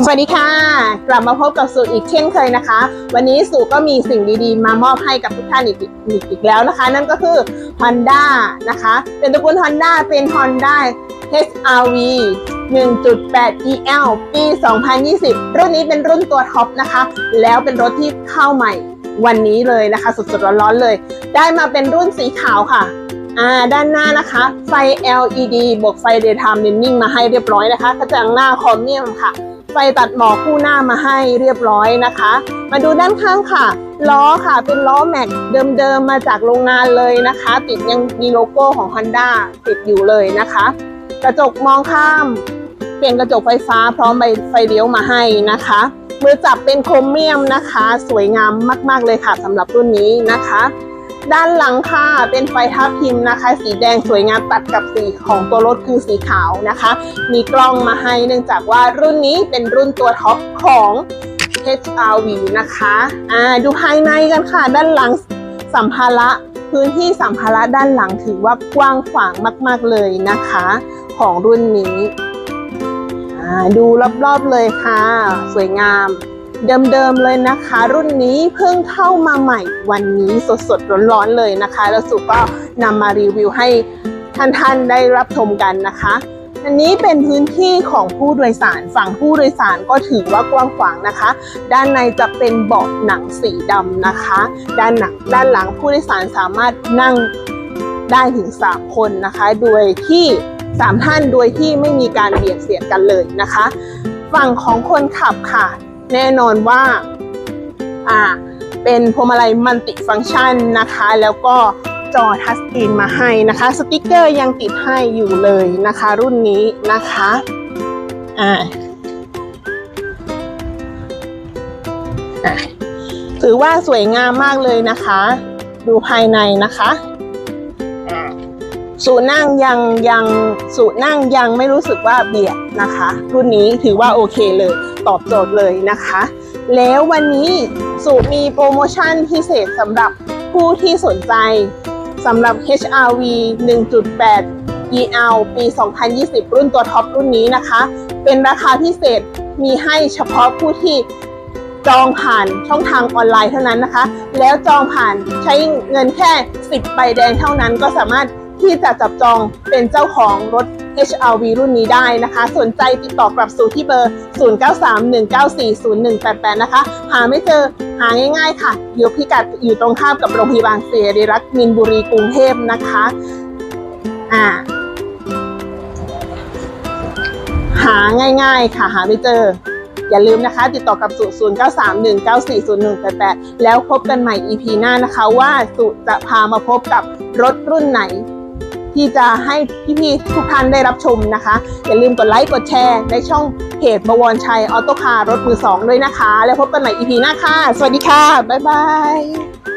สวัสดีค่ะ กลับมาพบกับสุอีกเช่นเคยนะคะ วันนี้สุก็มีสิ่งดีๆ มามอบให้กับทุกท่านอีกอีกอีกแล้วนะคะ นั่นก็คือ Honda นะคะ เป็นตระกูล Honda เป็น Honda HRV 1.8 EL ปี 2020 รุ่นนี้เป็นรุ่นตัวท็อปนะคะ แล้วเป็นรถที่เข้าใหม่วันนี้เลยนะคะ สดๆร้อนๆเลย ได้มาเป็นรุ่นสีขาวค่ะอ่าด้านหน้านะคะ ไฟ LED บวกไฟ Daytime Running มาให้เรียบร้อยนะคะกระจังหน้าคอมเมียมค่ะ ไฟตัดหมอกคู่หน้ามาให้เรียบร้อยนะคะ มาดูด้านข้างค่ะ ล้อค่ะเป็นล้อแม็กเดิมๆมาจากโรงงานเลยนะคะ ติดยังมีโลโก้ของ Honda ติดอยู่เลยนะคะ กระจกมองข้าม เปลี่ยนกระจกไฟฟ้าพร้อมใบไฟเลี้ยวมาให้นะคะมือจับเป็นโครเมียมนะคะ สวยงามมาก ๆเลยค่ะสำหรับรุ่นนี้นะคะ ด้านหลังค่ะเป็นไฟทับทิมพ์นะคะ สีแดงสวยงามตัดกับสีของตัวรถคือสีขาวนะคะ มีกล้องมาให้เนื่องจากว่ารุ่นนี้เป็นรุ่นตัวท็อปของ HRV นะคะอ่าดูภายในกันค่ะ ด้านหลังสัมภาระพื้นที่สัมภาระด้านหลังถือว่ากว้างขวางมาก ๆเลยนะคะ ของรุ่นนี้อ่าดูรอบๆเลยค่ะ สวยงาม เดิมๆเลยนะคะ รุ่นนี้เพิ่งเข้ามาใหม่วันนี้สดๆร้อนๆเลยนะคะ แล้วสุก็นำมารีวิวให้ท่านๆได้รับชมกันนะคะ อันนี้เป็นพื้นที่ของผู้โดยสารฝั่งผู้โดยสารก็ถือว่ากว้างขวางนะคะ ด้านในจะเป็นเบาะหนังสีดำนะคะ ด้านหนังด้านหลังผู้โดยสารสามารถนั่งได้ถึง 3 คนนะคะ โดยที่ 3 ท่านโดยที่ไม่มีการเบียดเสียดกันเลยนะคะ ฝั่งของคนขับค่ะ แน่นอนว่าอ่าเป็นพวงมาลัยมัลติฟังก์ชันนะคะ แล้วก็จอทัชสกรีนมาให้นะคะ สติกเกอร์ยังติดให้อยู่เลยนะคะ รุ่นนี้นะคะอ่าถือว่าสวยงามมากเลยนะคะ ดูภายในนะคะ สูนั่งยังยังสูนั่งยังไม่รู้สึกว่าเบียดนะคะ รุ่นนี้ถือว่าโอเคเลย ตอบโจทย์เลยนะคะ แล้ววันนี้สูมีโปรโมชั่นพิเศษสำหรับผู้ที่สนใจสำหรับ HRV 1.8 EL ปี 2020 รุ่นตัวท็อปรุ่นนี้นะคะ เป็นราคาพิเศษมีให้เฉพาะผู้ที่จองผ่านช่องทางออนไลน์เท่านั้นนะคะ แล้วจองผ่านใช้เงินแค่ 10 ใบแดงเท่านั้นก็สามารถ ที่จะจับจองเป็นเจ้าของรถ HRV รุ่นนี้ได้นะคะ สนใจติดต่อกลับสู่ที่เบอร์ 0931940188 นะคะ หาไม่เจอหาง่ายๆค่ะ อยู่พิกัดอยู่ตรงข้ามกับโรงพยาบาลเสรีรัตน์มินบุรีกรุงเทพนะคะอ่าหาง่าย ๆ ค่ะหาไม่เจอ อย่าลืมนะคะ ติดต่อกับสุ0931940188 แล้วพบกันใหม่ EP หน้านะคะว่าสุจะพามาพบกับรถรุ่นไหน ที่จะให้พี่ๆทุกท่านได้รับชมนะคะ อย่าลืมกดไลค์กดแชร์ในช่องเพจบวรชัยออโต้คาร์รถมือสองด้วยนะคะ แล้วพบกันใหม่ EP หน้าค่ะ สวัสดีค่ะ บ๊ายบาย